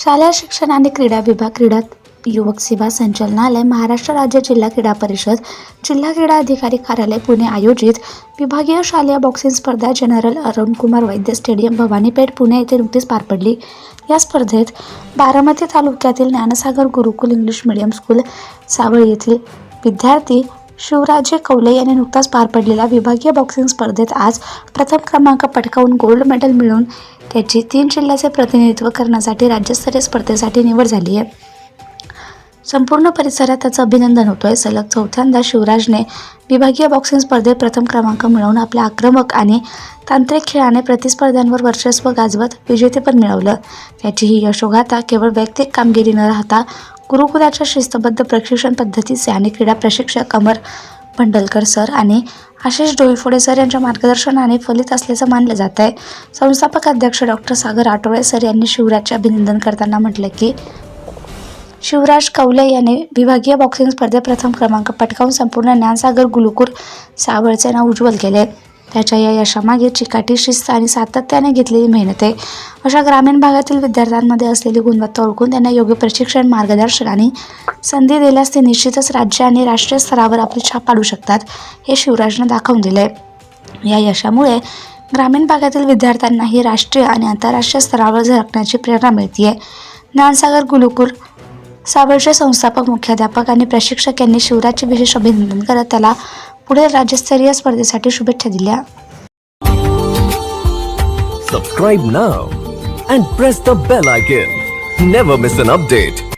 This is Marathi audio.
शालेय शिक्षण आणि क्रीडा विभाग क्रीडा युवक सेवा संचालनालय महाराष्ट्र राज्य जिल्हा क्रीडा परिषद जिल्हा क्रीडा अधिकारी कार्यालय पुणे आयोजित विभागीय शालेय बॉक्सिंग स्पर्धा जनरल अरुणकुमार वैद्य स्टेडियम भवानीपेठ पुणे येथे नुकतीच पार पडली. या स्पर्धेत बारामती तालुक्यातील Dnyansagar Gurukul English medium school Saval येथील विद्यार्थी शिवराजे कौले यांनी नुकताच पार पडलेल्या विभागीय बॉक्सिंग स्पर्धेत आज प्रथम क्रमांक पटकावून गोल्ड मेडल मिळवून त्याची तीन जिल्ह्याचे प्रतिनिधित्व करण्यासाठी राज्यस्तरीय स्पर्धेसाठी निवड झाली आहे. संपूर्ण परिसरात त्याचं अभिनंदन होतोय. सलग चौथ्यांदा शिवराजने विभागीय बॉक्सिंग स्पर्धेत प्रथम क्रमांक मिळवून आपल्या आक्रमक आणि तांत्रिक खेळाने प्रतिस्पर्ध्यांवर वर्चस्व गाजवत विजेतेपद मिळवलं. त्याची ही यशोगाथा केवळ वैयक्तिक कामगिरी न राहता गुरुकुलाच्या शिस्तबद्ध प्रशिक्षण पद्धतीचे आणि क्रीडा प्रशिक्षक अमर भंडलकर सर आणि आशिष डोईफोडे सर यांच्या मार्गदर्शनाने फलित असल्याचं मानलं जात आहे. संस्थापक अध्यक्ष डॉक्टर सागर आठवळे सर यांनी शिवराजचे अभिनंदन करताना म्हटलं की शिवराज कौले याने विभागीय बॉक्सिंग स्पर्धेत प्रथम क्रमांक पटकावून संपूर्ण ज्ञानसागर गुलुकूर सावळचे नाव उज्ज्वल केले. त्याच्या या यशामागे चिकाटी शिस्त आणि सातत्याने घेतलेली मेहनत आहे. अशा ग्रामीण भागातील विद्यार्थ्यांमध्ये असलेली गुणवत्ता ओळखून त्यांना योग्य प्रशिक्षण मार्गदर्शन आणि संधी दिल्यास ते निश्चितच राज्य आणि राष्ट्रीय स्तरावर आपली छाप पाडू शकतात हे शिवराजनं दाखवून दिले या यशामुळे ग्रामीण भागातील विद्यार्थ्यांनाही राष्ट्रीय आणि आंतरराष्ट्रीय स्तरावर झळकण्याची प्रेरणा मिळते ज्ञानसागर गुलुकुल सावळचे संस्थापक मुख्याध्यापक आणि प्रशिक्षक यांनी शिवराजचे विशेष अभिनंदन करत त्याला पुढे राज्यस्तरीय स्पर्धेसाठी शुभेच्छा दिल्या Subscribe now and press the bell icon. Never miss an update.